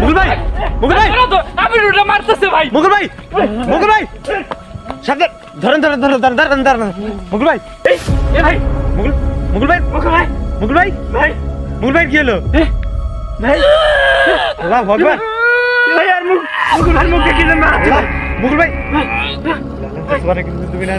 মুকুল ভাই মুকুল ভাই। আমি রুটা মারতেছে ভাই। মুকুল ভাই মুকুল ভাই। সাবধান ধরেন ধরেন ধরেন ধরেন ধরেন ধরেন। মুকুল ভাই। এ ভাই। মুকুল মুকুল ভাই। ওকে ভাই। মুকুল ভাই। ভাই। মুকুল ভাই কি হলো? ভাই। আল্লাহ ভগবান। ভাই আর মুখ ভাই মুখ দেখি না মুকুল ভাই। তুমি না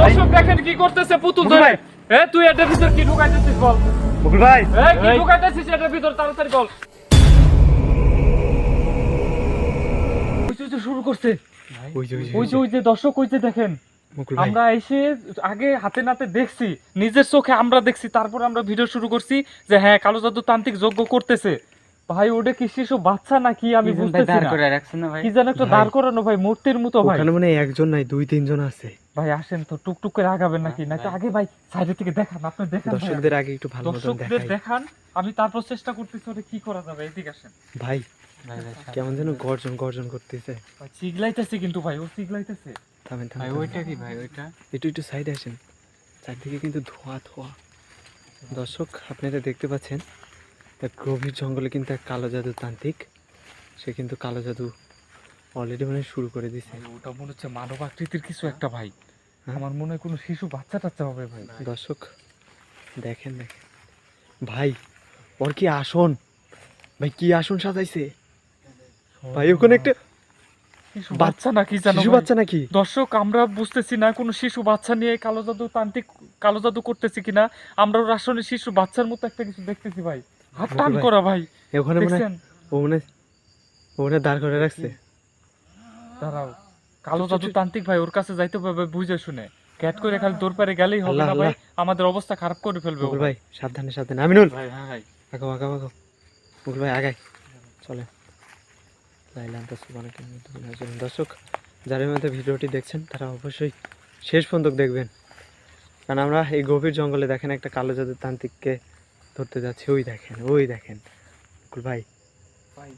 দর্শক দেখেন কি করতেছে পুতুল ধরে এ তুই এটার ভিতর কি ঢুকাইতেছিস বল মুকুল ভাই। এই কি ঢুকাইতেছিস এটার ভিতর? তাড়াতাড়ি বল। ওই যে, ওই যে শুরু করছে। ওই যে ওই যে দর্শক ওই যে দেখেন। আমরা এসে আগে হাতে নাতে দেখছি নিজের চোখে আমরা দেখছি তারপর আমরা ভিডিও শুরু করছি যে হ্যাঁ কালো জাদু তান্ত্রিক যজ্ঞ করতেছে। ভাই ওটা কি শিশু বাচ্চা নাকি? আমি বুঝতেছি না। কি যেন একটা দাঁড় করানো ভাই মূর্তির মতো ভাই। ওখানে মানে একজন নাই দুই তিনজন আছে। ভাই আসেন তো টুকটুক করে আগাবেন নাকি নাকি আগে ভাই সাইডের থেকে দেখান আপনি দেখান দর্শকদের আগে একটু ভালো মতন দর্শকদের দেখান আমি তারপর চেষ্টা করতেছি ওটা কি করা যাবে এদিকে আসেন। ভাই কেমন যেন গর্জন গর্জন করতেছে। ভাই চিগলাইতেছে কিন্তু ভাই ও চিগলাইতেছে। থামেন থামেন ভাই ওইটা কি ভাই ওইটা? একটু একটু সাইডে আসেন। চারদিকে কিন্তু ধোঁয়া ধোঁয়া। দর্শক আপনারা দেখতে পাচ্ছেন এক গভীর জঙ্গলে কিন্তু এক কালো জাদু তান্ত্রিক। সে কিন্তু কালো জাদু অলরেডি মানে শুরু করে দিছে। ওটা মনে হচ্ছে মানব আকৃতির কিছু একটা ভাই। হ্যাঁ? আমার মনে হয় কোনো শিশু বাচ্চা টাচ্চা হবে ভাই। দর্শক দেখেন দেখেন। ভাই ওর কি আসন? ভাই কি আসন সাজাইছে? ভাই ওখানে একটা বাচ্চা- নাকি শিশু বাচ্চা নাকি? দর্শক আমরা বুঝতেছি না কোনো শিশু বাচ্চা নিয়ে কালো জাদু তান্ত্রিক কালো জাদু করতেছি কিনা। আমরা ওর আসলে শিশু বাচ্চার মতো একটা কিছু দেখতেছি ভাই। হাত টান করা ভাই। ওখানে মানে ও মানে ও মানে দাঁড় করে রাখছে। দাঁড়াও। কালো জাদু তান্ত্রিক ভাই ওর কাছে যাইতে হবে বুঝে শুনে। ক্যাট করে খালি দৌড় পারে গেলেই হবে না ভাই। আমাদের অবস্থা খারাপ করে ফেলবে ভাই সাবধানে সাবধানে। আমিনুল! ভাই হ্যাঁ ভাই। আগাও আগাও আগাও। মুকুল ভাই আগাই। চলে। লাইলাম তো সুবানাকে দর্শক যারা মধ্যে ভিডিওটি দেখছেন তারা অবশ্যই শেষ পর্যন্ত দেখবেন। কারণ আমরা এই গভীর জঙ্গলে দেখেন একটা কালো জাদুর তান্ত্রিককে ধরতে যাচ্ছি। ওই দেখেন ওই দেখেন। মুকুল ভাই। ভাই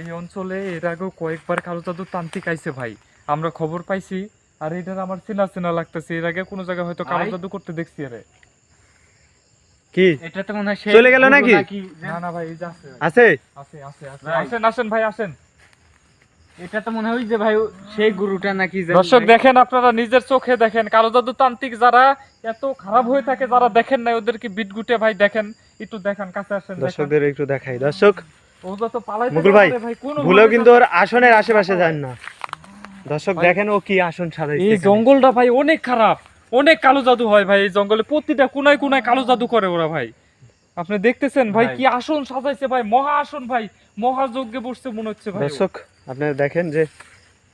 এই অঞ্চলে এর আগেও কয়েকবার কালো জাদু তান্ত্রিক আইছে ভাই। আমরা খবর পাইছি আর এটার আমার চেনা চেনা লাগতেছে। এর আগে কোনো জায়গায় হয়তো কালো? জাদু করতে দেখছি আরে কি? এটা তো মনে হয় চলে গেল নাকি? না না ভাই এই যে আছে। ভাই। আছে আছে আছে। আছে আসেন আসেন ভাই আসেন। এটা তো মনে হয় যে ভাই সেই গুরুটা নাকি দর্শক দেখেন আপনারা নিজের চোখে দেখেন কালো জাদু তান্ত্রিক যারা এত খারাপ হয়ে থাকে যারা দেখেন ওদেরকে বিট গুটে ভাই দেখেন। একটু দেখেন কাছে আসেন। দর্শকদের একটু দেখাই। দর্শক মুকুল ভাই, পারে ভাই কোনো ভুলেও কিন্তু ওর আসনের আশেপাশে যান না। দর্শক দেখেন ও কি আসন এই জঙ্গলটা ভাই অনেক খারাপ অনেক কালো জাদু হয় ভাই এই জঙ্গলে। প্রতিটা কোনায় কোনায় কালো জাদু করে ওরা ভাই। আপনি দেখতেছেন ভাই। কি আসন সাজাইছে ভাই মহা আসন ভাই। মহাযজ্ঞে বসছে মনে হচ্ছে ভাই। দর্শক আপনারা দেখেন যে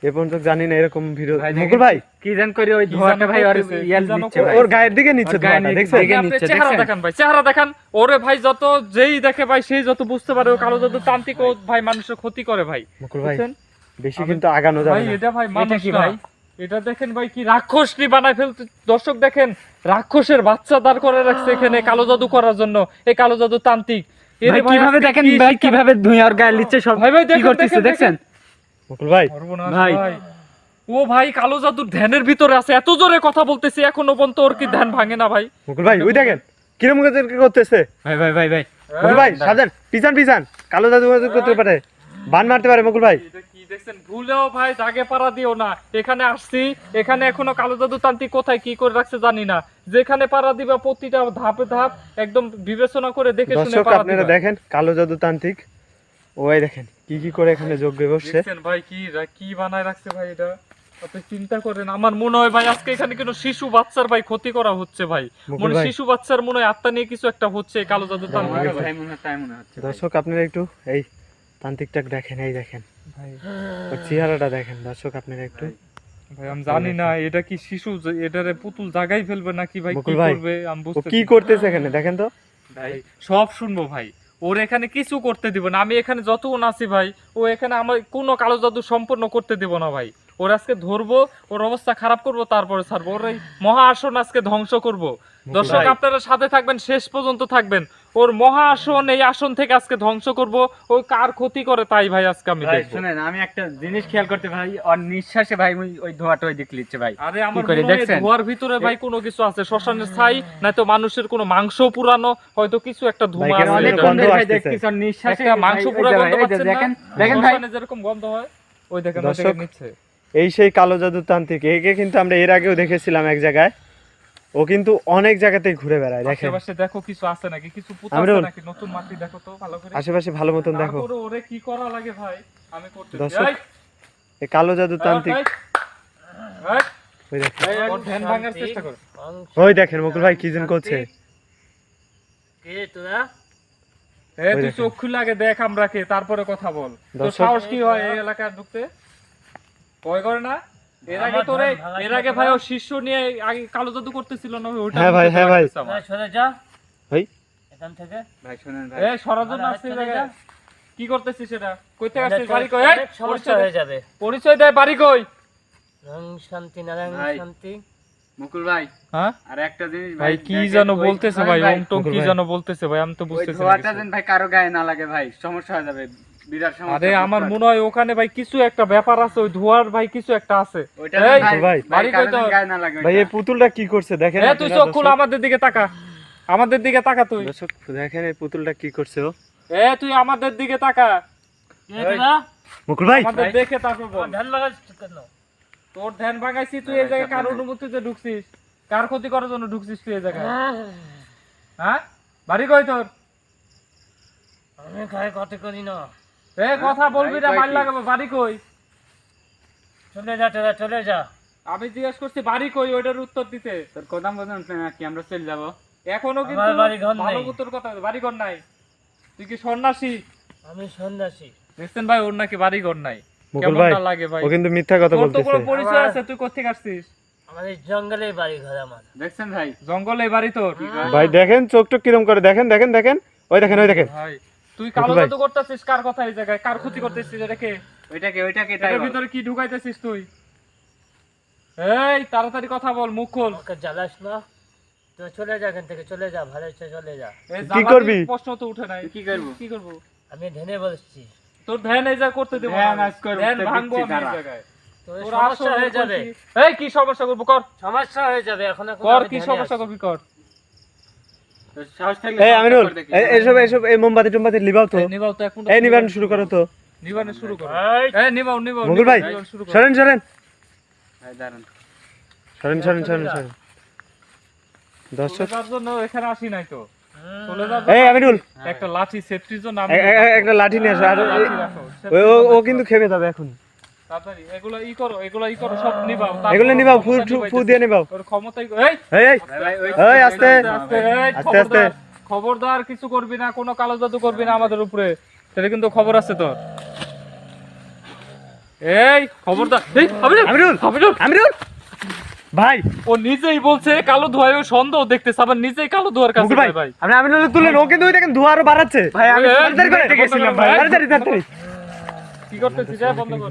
এ পর্যন্ত জানি না এরকম ভিডিও মুকুল ভাই। কি জান করে ওই ধোয়াটা ভাই আর ইয়াল দিচ্ছে ভাই। ওর গায়ের দিকে নিচ্ছে ধোঁয়াটা, নিচে- দেখছেন? দিকে নিচ্ছে, চেহারা? দেখান ভাই চেহারা দেখান। ওরে ভাই যত যেই দেখে ভাই সেই যত বুঝতে পারে ও কালো জাদু তান্ত্রিক ও ভাই মানুষের ক্ষতি করে ভাই। মুকুল ভাই বেশি কিন্তু আগানো যাবে ভাই এটা ভাই মানুষ কি ভাই? এটা দেখেন ভাই কি রাক্ষসটি বানায় ফেলতে দর্শক দেখেন রাক্ষসের বাচ্চা দাঁড় করে রাখছে এখানে কালো জাদু করার জন্য। এই কালো জাদু তান্ত্রিক। কীভাবে দেখেন ভাই কীভাবে ধুইয়া ওর গায়ে লিচ্ছে সব ভাই ভাই কি দেখেন, করতেছে দেখেন, দেখছেন? মুকুল ভাই। ভাই। ভাই। ও ভাই কালো জাদুর ধ্যানের ভিতরে আছে। এত জোরে কথা বলতেছে এখনও পর্যন্ত ওর কি ধ্যান ভাঙে না ভাই? মুকুল ভাই ওই দেখেন কিরম কি করতেছে। ভাই ভাই ভাই ভাই। মুকুল ভাই সাজান পিছান পিছান। কালো জাদু জাদু করতে পারে। বান মারতে পারে মুকুল ভাই। দেখছেন? ভুলেও ভাই দাগে পাড়া দিও না। এখানে আসছি এখানে এখনও কালো জাদু তান্ত্রিক কোথায় কি করে রাখছে জানি না। যেখানে পাড়া দিবা প্রতিটা ধাপে ধাপ একদম বিবেচনা করে দেখে শুনে আপনারা দেখেন কালো জাদু তান্ত্রিক ওই দেখেন কি কি করে এখানে যোগ্য বসছে ভাই কি কি বানায় রাখছে ভাই এটা? আপনি চিন্তা করেন আমার মনে হয় ভাই আজকে এখানে কোনো শিশু বাচ্চার ভাই ক্ষতি করা হচ্ছে ভাই। মনে শিশু বাচ্চার মনে হয় আত্মা নিয়ে কিছু একটা হচ্ছে কালো জাদু তান্ত্রিক ভাই, ভাই। মনে হয় তাই মনে হচ্ছে ভাই। দর্শক আপনারা একটু এই তান্ত্রিকটা দেখেন এই দেখেন। ওর চেহারাটা দেখেন দর্শক আপনারা একটু। ভাই আমি জানি না এটা কি শিশু এটারে পুতুল জাগাই ফেলবে নাকি ভাই কি করবে আমি ও বুঝতে কি করতেছে এখানে দেখেন তো। ভাই। সব শুনব ভাই। ওর এখানে কিছু করতে দিব না। আমি এখানে যতক্ষণ আছি ভাই ও এখানে আমার কোনো কালো জাদু সম্পূর্ণ করতে দিব না ভাই। ওর আজকে ধরবো ওর অবস্থা খারাপ করব তারপরে ছাড়বো। ওর এই মহা আসন আজকে ধ্বংস করব। দর্শক আপনারা সাথে থাকবেন শেষ পর্যন্ত থাকবেন। ওর মহা আসন এই আসন থেকে আজকে ধ্বংস করব। ওই কার ক্ষতি করে তাই ভাই আজকে আমি ভাই শুনেন আমি একটা জিনিস খেয়াল করতে ভাই ওর নিঃশ্বাসে ভাই ওই- ওই ধোঁয়াটা ওই দিক লিচ্ছে ভাই। আরে আমার? ধোয়ার ভিতরে ভাই কোনো কিছু আছে শ্মশানের ছাই নয়তো মানুষের কোনো মাংস পুরানো হয়তো কিছু একটা ধোঁয়া আছে। অনেক গন্ধ ভাই আসতেছে। নিঃশ্বাসে মাংস পুরা গন্ধ পাচ্ছেন দেখেন দেখেন ভাই। যেরকম গন্ধ হয় ওই দেখেন নিচ্ছে। এই সেই কালো জাদু তান্ত্রিক একে কিন্তু আমরা এর আগেও দেখেছিলাম এক জায়গায়। ও কিন্তু অনেক জায়গাতেই ঘুরে বেড়ায় দেখেন। আশেপাশে দেখো কিছু আছে নাকি? কিছু পুঁতা আছে নাকি? নতুন মাটি দেখো তো ভালো করে। আশেপাশে ভালো মতন দেখো। ওরে কি করা লাগে ভাই? আমি করতে দর্শক, এই! কালো জাদু তান্ত্রিক। ওই দেখেন। ওর ধ্যান ভাঙার চেষ্টা করো। ওই দেখেন মুকুল ভাই কি যেন করছে। এ ওই তুই দেখেন। চোখ খুলে আগে দেখ আমরা কে তারপরে কথা বল। তোর সাহস কি হয় এই এলাকায় ঢুকতে? ভয় করে না? এর আগে তোরে এর আগে ভাই ও শিষ্য নিয়ে আগে কালো জাদু করতেছিল না ওইটা হ্যাঁ ভাই, হ্যাঁ ভাই। সরে যা। ভাই। এখান থেকে। ভাই শুনেন ভাই। এ সরাজন আসছে এই কি করতেছিস সেটা? কই থেকে আসছিস বাড়ি কই? পরিচয় হয়ে যাবে। পরিচয় বাড়ি রং শান্তি নারায়ণ শান্তি। মুকুল ভাই। হ্যাঁ? আর একটা জিনিস ভাই কি যেন বলতেছে ভাই ওম টোম কি। যেন বলতেছে ভাই আমি তো বুঝতেছি না ধোঁয়াটা কিছু। যেন ভাই কারও গায়ে না লাগে ভাই সমস্যা হয়ে যাবে। আরে আমার মনে হয় ওখানে ভাই কিছু একটা ব্যাপার আছে ওই ধোয়ার ভাই কিছু একটা আছে। ভাই এই পুতুলটা কি করছে? দেখেন তুই আপনারা চোখ খুল আমাদের দিকে তাকা। আমাদের দিকে তাকা তুই। দেখেন এই পুতুলটা কি করছে ও। এ তুই আমাদের দিকে তাকা। মুকুল ভাই। আমাদের দেখে তারপর বল। ধান কেন? তোর ধ্যান ভাঙাইছি তুই এই জায়গায় কার অনুমতিতে ঢুকছিস? কার ক্ষতি করার জন্য ঢুকছিস তুই এই জায়গায়? হ্যাঁ বাড়ি কই তোর? আমি কত করি না। এ কথা বলবি না বাড়ি বাড়ি লাগাবো বাড়ি কই? চলে যা চলে চলে যা। আমি জিজ্ঞেস করছি বাড়ি কই? ওইটার উত্তর দিতে। তোর কথা নাকি? আমরা চলে যাব। এখনও কিন্তু বাড়ি ঘর ভালো উত্তর কথা বাড়ি ঘর নাই। তুই কি সন্ন্যাসী? আমি সন্ন্যাসী। দেখছেন ভাই ওর নাকি বাড়ি ঘর নাই। মুকুল ভাই লাগে ভাই? ও কিন্তু মিথ্যা কথা তোর তো কোনো পরিচয় আছে তুই কোথেকে আসছিস? আমাদের জঙ্গলে বাড়ি ঘর আমার। দেখছেন ভাই জঙ্গলে বাড়ি তোর। ভাই দেখেন চোখ টোক কিরম করে। দেখেন দেখেন দেখেন। ওই দেখেন ওই দেখেন। ভাই তুই কালো জাদু করতেছিস কার কথা এই জায়গায়? কার ক্ষতি করতেছিস এটাকে? ওইটাকে ওইটাকে তাই এটার বল। ভিতরে কি ঢুকাইতেছিস তুই? এই তাড়াতাড়ি কথা বল মুখ খোল। জ্বালাস না। তো চলে যা এখান থেকে চলে যা ভালো ইচ্ছে চলে যা। কি করবি? প্রশ্ন তো উঠে নাই। কি করব? কি করব? আমি ধ্যানে বলছি তোর ধ্যান এই যা করতে দেবো ধ্যান না। আজ করব, ধ্যান ভাঙবো আমি এই জায়গায়। তোর সমস্যা হয়ে যাবে। এই কি সমস্যা করব? কর। সমস্যা হয়ে যাবে এখন কর কি সমস্যা করবি? কর। এই সমস্যা আমিনুল কর এই- এসব এসব এই মোমবাতি টোমবাতি লিবাও তো। নিবাও তো এই নিবান শুরু করো তো। নিবানে শুরু করো। এই, এই নিবাও নিবাও মুকুল ভাই নিবান শুরু করো। সরেন সরেন। সরেন সরেন সরেন সরেন। দর্শক। জন্য এখানে আসি নাই তো। হুম, চলে যাওয়ার এই জন্য একটা লাঠি সেফটির জন্য একটা নিয়ে আসো। আর ও ও কিন্তু খেপে যাবে এখন। তাড়াতাড়ি এগুলো ই করো এগুলো ই করো সব নিবাও এগুলো নিবাও ফু ফু- ফু দিয়ে নিবাও। ওর ক্ষমতাই এই! এই এই! ভাই ভাই ওই এই, আস্তে। আস্তে আস্তে, আস্তে। খবরদার, কিছু করবি না কোনো কালো জাদু করবি না আমাদের উপরে। সেটা কিন্তু খবর আছে তোর। এই খবরদার। এই ভাই! ও নিজেই বলছে কালো ধোয়ায় সন্দেহ দেখতেছে আবার নিজেই কালো ধোয়ার কাছে ভাই যায় ভাই। আপনি আমিনুল তুলেন ও কিন্তু দেখেন ধোয়া আরও বাড়াচ্ছে। ভাই আমি গেছিলাম ভাই। তাড়াতাড়ি তাড়াতাড়ি কি করতেছিস যা বন্ধ কর।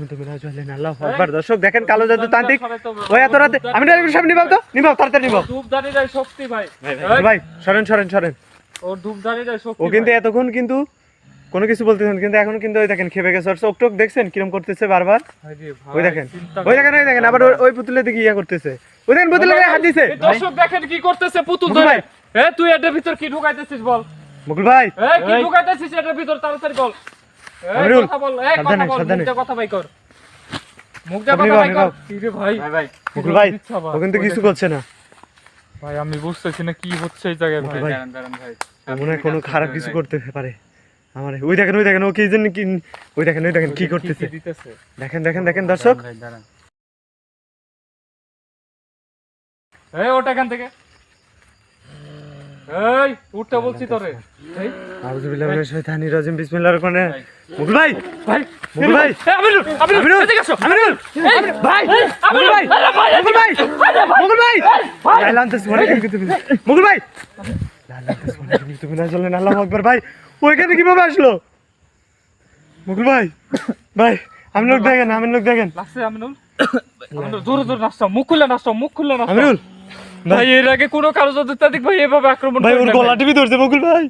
আল্লাহ আকবার দর্শক দেখেন কালো জাদু তান্ত্রিক। ওই এত রাতে আমি সামনে নিবাও তো? নিবাও তাড়াতাড়ি নিবাও ধূপদানিটাই শক্তি ভাই। ভাই সরেন সরেন সরেন। ওর ধূপদানিটাই শক্তি ও কিন্তু এতক্ষণ কিন্তু কোনো কিছু বলতেছেন কিন্তু এখন কিন্তু ওই দেখেন খেপে গেছে। চোখ টোক দেখছেন কিরম করতেছে বারবার? ওই দেখেন ওই দেখেন ওই দেখেন আবার ওই- পুতুলের দিকে ইয়া করতেছে। ওই দেখেন পুতুলের হাত দিছে। দর্শক দেখেন কি করতেছে পুতুল ধরে। ভাই। এ তুই এটার ভিতর কি ঢুকাইতেছিস বল? মুকুল ভাই। কি ঢুকাইতেছিস এটার ভিতর? তাড়াতাড়ি বল। আমিরুল, কথা বল এই কথা বল সাবধানে। কথা বাই কর। মুখ কথা বাই কর। কি ভাই। ভাই ভাই। মুকুল ভাই ও কিন্তু কিছু করছে না। ভাই আমি বুঝতেছি না কি হচ্ছে এই জায়গায় ভাই। ভাই। দাঁড়ান দাঁড়ান ভাই। মনে কোনো খারাপ কিছু করতে পারে। আমার ওই দেখেন ওই দেখেন ও কি জন্য কি ওই দেখেন ওই দেখেন কি করতেছে। দেখেন দেখেন দেখেন দর্শক। দাঁড়ান। এই ওটা এখান থেকে। এই উঠতে বলছি তোরে। এই। আউযুবিল্লাহি মিনাশ শাইতানির রাজিম বিসমিল্লাহির রহমানির রহিম। মুকুল ভাই! ভাই মুকুল ভাই! এই আমিরুল আমিরুল এদিকে আসো আমিনুল! ভাই! মুকুল ভাই! মুকুল ভাই! মুকুল ভাই! লাইলা আনতেছ মনে কি তুমি। মুকুল ভাই! লাইলা আনতেছ মনে কি তুমি না চলেন আল্লাহু আকবার। ভাই ওইখানে কীভাবে আসলো? মুকুল ভাই! ভাই আমি লোক দেখেন আমি লোক দেখেন। লাগছে আমিনুল। আমিনুল জোরে জোরে নাচতাম মুখ খুলে নাচতাম মুখ খুলে নাচতাম। আমিরুল ভাই এর আগে কোনো কারও ভাই এভাবে আক্রমণ ভাই ওর গলা টিপি ধরছে ভাই।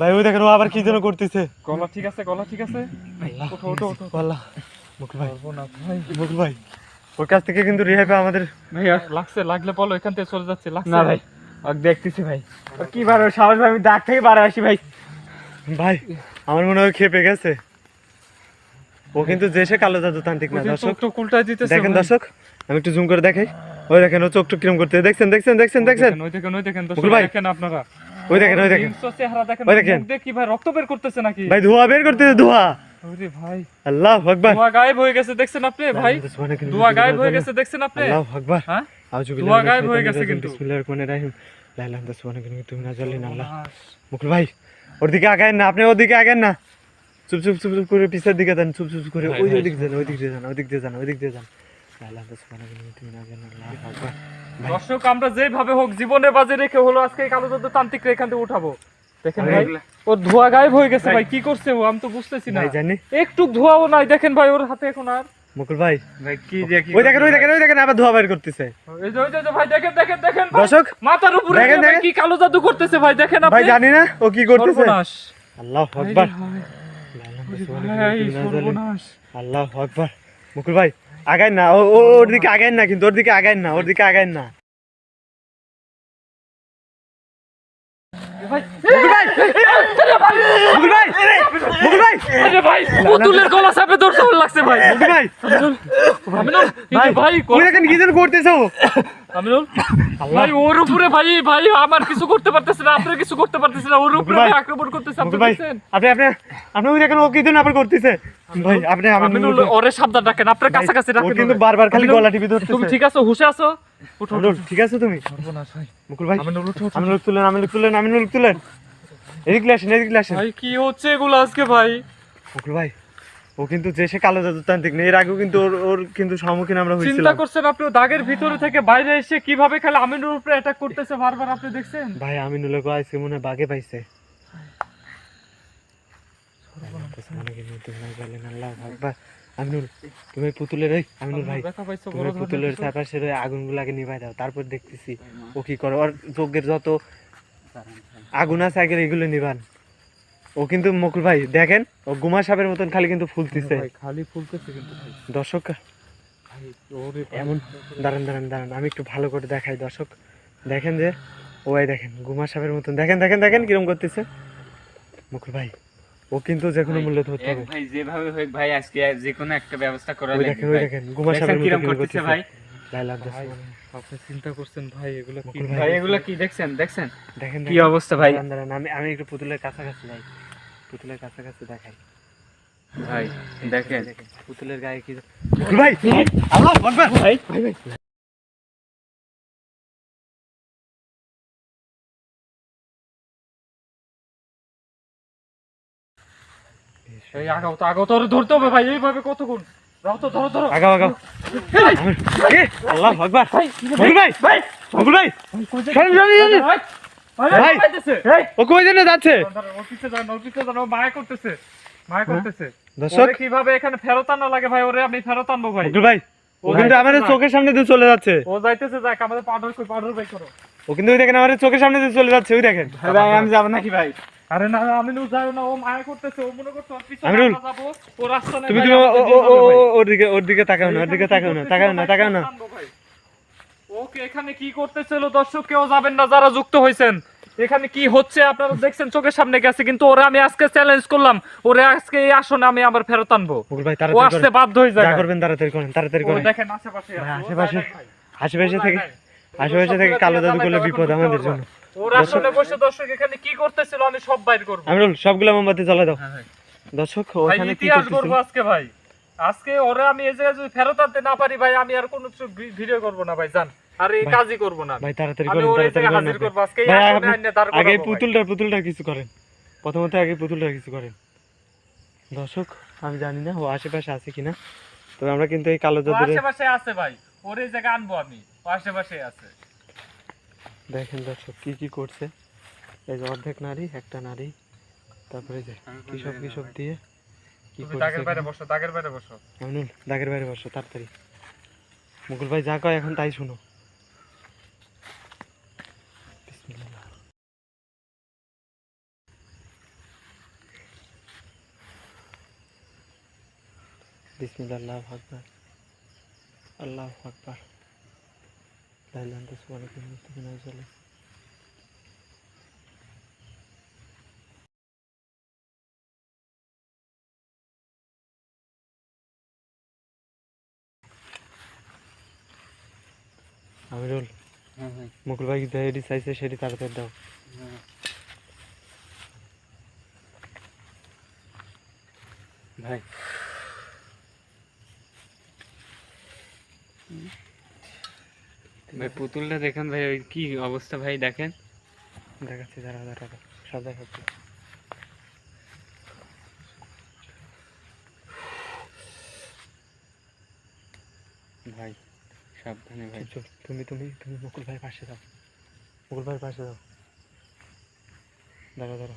ভাই ওই দেখেন ও আবার কি যেন করতেছে। গলা ঠিক আছে গলা ঠিক আছে? ওঠো ওঠো ওঠো। মুকুল ভাই। ভাই। ভাই। ওর কাছ থেকে কিন্তু রেহাই আমাদের ভাই লাগছে লাগলে বলো এখান থেকে চলে যাচ্ছে লাগছে। না ভাই দেখতেছি ভাই। কি বার সাহস ভাই আমি দাগ থেকে বার আসি ভাই। ভাই আমার মনে হয় খেপে গেছে। ও কিন্তু যে সে কালো জাদু তান্ত্রিক না দর্শক। দিতেছে দেখেন দর্শক আমি একটু জুম করে দেখাই। ওই দেখেন ও চোখ টোক কিরম করতে দেখছেন দেখছেন দেখছেন দেখছেন? ওই দেখেন ওই দেখেন মুকুল ভাই। দেখেন আপনারা। ওই দেখেন ওই দেখেন। চেহারা দেখেন ওই দেখেন। কি ভাই রক্ত বের করতেছে নাকি? ভাই ধোয়া বের করতেছে ধোয়া। ওরে ভাই। আল্লাহ আকবার। ধোয়া গায়েব হয়ে গেছে দেখছেন আপনি ভাই? ধোয়া গায়েব হয়ে গেছে দেখছেন আপনি? আল্লাহ আকবার। হ্যাঁ? আউযু গায়েব হয়ে গেছে কিন্তু। বিসমিল্লাহির রহমানির রহিম। লা ইলাহা ইল্লাল্লাহ সুবহানাকা তুমি না জানলেন আল্লাহ। মুকুল ভাই ওর দিকে আগায়েন না আপনি ওর দিকে আগায়েন না। চুপ চুপ চুপ চুপ করে পিছের দিকে যান চুপ চুপ করে ওই দিক দিয়ে যান ওই দিক দিয়ে যান ওই দিক দিয়ে যান ওই দিক দিয়ে যান। দর্শক আমরা যেভাবে হোক জীবনের বাজে রেখে হলো আজকে এই কালো জাদু তান্ত্রিক এখান থেকে উঠাবো। দেখেন ভাই ওর ধোয়া গায়েব হয়ে গেছে ভাই। কি করছে ও? আমি তো বুঝতেছি না। জানি। একটু ধোয়াও নাই দেখেন ভাই ওর হাতে এখন আর। মুকুল ভাই। ভাই কি দিয়ে ওই দেখেন ওই দেখেন ওই দেখেন আবার ধোয়া বের করতেছে। এই যে ওই যে, ভাই দেখেন দেখেন দেখেন ভাই। দর্শক মাথার উপরে দেখেন, দিয়ে ভাই দেখেন। কি কালো জাদু করতেছে ভাই দেখেন ভাই জানি না ও কি করতেছে। আল্লাহ আকবার। আল্লাহ আকবার। মুকুল ভাই আগাই না ওর দিকে আগাই না কিন্তু, ওর দিকে আগাই না, ওর দিকে আগাই না। ভাই মুকুল ভাই মুকুল ভাই আরে ভাই পুতুলের গলা চাপে ধরছে লাগছে ভাই। মুকুল ভাই আমিনুল এই ভাই ওই দেখেন কি যেন করতেছে আমিনুল ভাই ওর উপরে ভাই ভাই আমার কিছু করতে পারতেছে না আপনি কিছু করতে পারতেছে না ওর উপরে আক্রমণ করতেছে আপনি মুকুল ভাই দেখছেন? আপনি আপনি আপনি ওই দেখেন ও কি যেন আবার করতেছে? ভাই আপনি আপনি আমিনুল ওরে সাবধান রাখেন আপনার কাছাকাছি রাখেন কিন্তু বারবার খালি গলা টিপে তুমি ঠিক আছো? হুশে আছো? উঠো উঠো। ঠিক আছে তুমি? মুকুল ভাই। আমিনুল তুলেন আমিনুল তুলেন আমিনুল তুলেন। এদিকে আসেন এদিকে আসেন। ভাই কি হচ্ছে এগুলো আজকে ভাই? মুকুল ভাই ও কিন্তু যে সে কালো নেই এর আগেও কিন্তু ওর ওর কিন্তু সম্মুখীন আমরা চিন্তা করছেন আপনি দাগের ভিতরে থেকে বাইরে এসে কীভাবে খালি আমিনুর উপরে অ্যাটাক করতেছে বারবার আপনি দেখছেন? ভাই আজকে মনে হয় বাগে পাইছে। আমিনুল তুমি পুতুলের ওই আমিনুল ভাই তুমি ওই পুতুলের চারপাশের ওই আগুনগুলাকে নিভাই দাও তারপর দেখতেছি ও কি করে। ওর যজ্ঞের যত আগুন আগের এগুলো নিভান ও কিন্তু মকুল ভাই দেখেন ও গুমা সাপের মতন খালি কিন্তু ফুলতেছে। খালি ফুলতেছে কিন্তু দর্শক ভাই ওরে ভাই। এমন দাঁড়ান দাঁড়ান দাঁড়ান আমি একটু ভালো করে দেখাই দর্শক। দেখেন যে ও এই দেখেন গুমা সাপের মতন। দেখেন দেখেন দেখেন কিরম করতেছে। মুকুল ভাই ও কিন্তু যে কোনো মূল্যে ধরতে হবে ভাই যেভাবে হোক ভাই আজকে যে কোনো একটা ব্যবস্থা করা লাগবে দেখেন ওই দেখেন গুমা সাপের মতো কিরম কিরম করতেছে। ভাই। চিন্তা করছেন ভাই এগুলো কি ভাই এগুলো কি দেখছেন? দেখছেন? দেখেন কি অবস্থা ভাই? দাঁড়ান, দাঁড়ান, আমি আমি একটু পুতুলের কাছাকাছি যাই পুতুলের কাছাকাছি দেখাই। ভাই দেখেন। দেখেন পুতুলের গায়ে কি মুকুল ভাই আল্লাহ ভাই ভাই ভাই। এই আগাও তো আগাও তো ধরতে হবে ভাই। এইভাবে কতক্ষণ? আগাও আগাও। আল্লাহ আকবার। মুকুল ভাই ভাই। ভাই। সরেন, সরেন, সরেন। ভাই ভাই ভাই। পাইতেছে। ও কই জন্য যাচ্ছে? ওর পিছে যান ওর পিছে যান ও মায়া করতেছে মায়া করতেছে। দর্শক। কীভাবে এখানে ফেরত আনা লাগে ভাই ওরে আমি ফেরত আনব ভাই। মুকুল ভাই ও কিন্তু আমাদের চোখের সামনে দিয়ে চলে যাচ্ছে। ও যাইতেছে যাক আমাদের পাউডার কই পাউডার বাই করো। ও কিন্তু ওই দেখেন আমাদের চোখের সামনে দিয়ে চলে যাচ্ছে ওই দেখেন। ভাই আমি যাব নাকি ভাই? আরে না আমি নু ও মায়া করতেছে ও মনে পিছনে যাব ও রাস্তা নাই তুমি ওর দিকে ওর দিকে তাকাও না ওর দিকে তাকাও না তাকাও না তাকাও না। ওকে এখানে কি করতেছিল? দর্শক কেউ যাবেন না যারা যুক্ত হয়েছেন। এখানে কি হচ্ছে? আপনারা দেখছেন চোখের সামনে গেছে কিন্তু ওরে আমি আজকে চ্যালেঞ্জ করলাম। ওরে আজকে এই আসনে আমি আবার ফেরত আনব। ও আসতে বাধ্য হয়ে যায়। করবেন তাড়াতাড়ি করেন তাড়াতাড়ি করেন। দেখেন আশেপাশে আশেপাশে। আশেপাশে থেকে। আশেপাশে থেকে কালো জাদু করলে বিপদ আমাদের জন্য। ওর আসলে বসে দর্শক এখানে কি করতেছিল? আমি সব বাইর করব। আমিরুল সবগুলো মোমবাতি জ্বালা দাও। হ্যাঁ, দর্শক ওখানে কি ইতিহাস আজকে ভাই। আজকে ওরে আমি এই জায়গায় যদি ফেরত আনতে না পারি ভাই আমি আর কোনো কিছু ভিডিও করব না ভাই জান। আর এই কাজই করব না ভাই তাড়াতাড়ি করেন তাড়াতাড়ি হাজির আপনি। আজকে এই ভাই, আসনে আপনি- আইনে দাঁড় আগে পুতুলটা পুতুলটা কিছু করেন। প্রথমত আগে পুতুলটা কিছু করেন। দর্শক আমি জানি না ও আশেপাশে আছে কিনা। তবে আমরা কিন্তু এই কালো জাদুরে আশেপাশে আছে ভাই। ওর এই জায়গায় আনব আমি। আশেপাশে আছে। দেখেন দর্শক কি কি করছে? এই যে অর্ধেক নারী একটা নারী। তারপরে যে কি সব কি সব দিয়ে কি করছে দাগের বাইরে বসো দাগের বাইরে বসো। দাগের বাইরে বসো তাড়াতাড়ি। মুকুল ভাই যা কয় এখন তাই শুনো। বিসমিল্লাহ আল্লাহ আকবার। আল্লাহ আকবার। লাইলান তো সুবহানাকা ইন্নী কুনতু মিনাজ জালিমিন আমিরুল হ্যাঁ ভাই। মুকুল ভাই যেটি চাইছে সেটি তাড়াতাড়ি দাও। হ্যাঁ। ভাই। ভাই পুতুলটা দেখেন ভাই ওই কি অবস্থা ভাই দেখেন। দেখাচ্ছি দাঁড়া দাঁড়া সব দেখাচ্ছি। ভাই সাবধানে ভাই। তুমি তুমি তুমি মুকুল ভাই পাশে দাও মুকুল ভাই পাশে দাও দাঁড়া দাঁড়া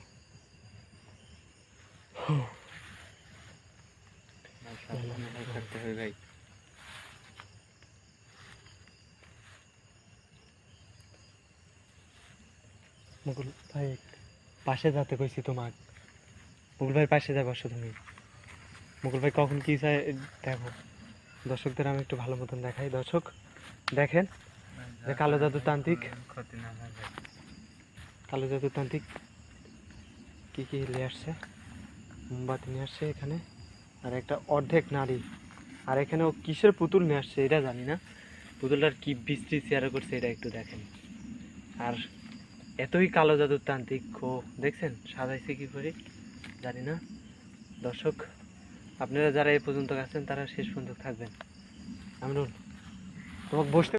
ভাই, সাবধানে ভাই থাকতে হবে ভাই। মুকুল ভাই, পাশে যেতে কইছি তোমাক। মুকুল ভাই, পাশে যাই বসো তুমি। মুকুল ভাই, কখন কি চাই দেখো। দর্শকদের আমি একটু ভালো মতন দেখাই। দর্শক, দেখেন, যে কালো জাদু তান্ত্রিক। কালো জাদু তান্ত্রিক কি কি নিয়ে আসছে? মোমবাতি নিয়ে আসছে এখানে, আর একটা অর্ধেক নারী। আর এখানে ও কিসের পুতুল নিয়ে আসছে, এটা জানি না। পুতুলটার কি বিশ্রী চেয়ারা করছে, এটা একটু দেখেন। আর এতই কালো জাদুর তান্ত্রিক ও দেখছেন? সাজাইছে কি করে? জানি না। দর্শক, আপনারা যারা এ পর্যন্ত আছেন, তারা শেষ পর্যন্ত থাকবেন। আমরুল, তোমাকে বসতে